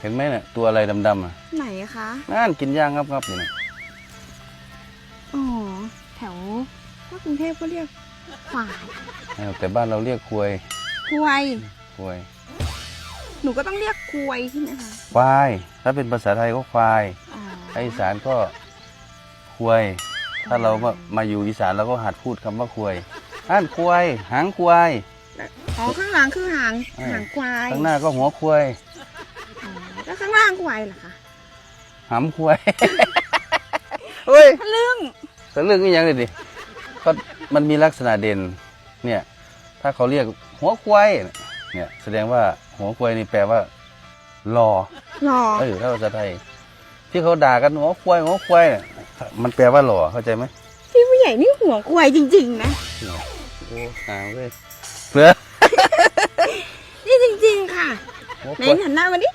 เห็นไหมเนี่ยตัวอะไรดำๆอะไหนคะนั่นกินย่างงับๆอยู่นะอ๋อแถวถ้ากรุงเทพก็เรียกควายเออแต่บ้านเราเรียกควยควายควยหนูก็ต้องเรียกควายใช่ไหมคะควาย ถ้าเป็นภาษาไทยก็ควายอ๋อถ้าอีสานก็ควย ถ้าเรามามาอยู่อีสานเราก็หัดพูดคำว่าควยอ่านควย หางควายอ๋อข้างหลังคือหางอ่าหางควาย ข้างหน้าก็หัวควยอ๋อแล้วข้างควายเหรอคะหำควยเฮ้ยทะลึ่งเรื่องนี้ยังเลยดิก็มันมีลักษณะเด่น เนี่ย ถ้าเขาเรียกหัวควายเนี่ยแสดงว่าหัวควายนี่แปลว่ารอหล่อเออถ้าภาษาไทย ที่เขาด่ากันหัวควายหัวควายเนี่ยมันแปลว่าหล่อเข้าใจไหมพี่ผู้ใหญ่นี่หัวควายจริง ๆ นะโอ้หางเลยเพื่อนี่จริง ๆ ค่ะไหนหันหน้ามาดิ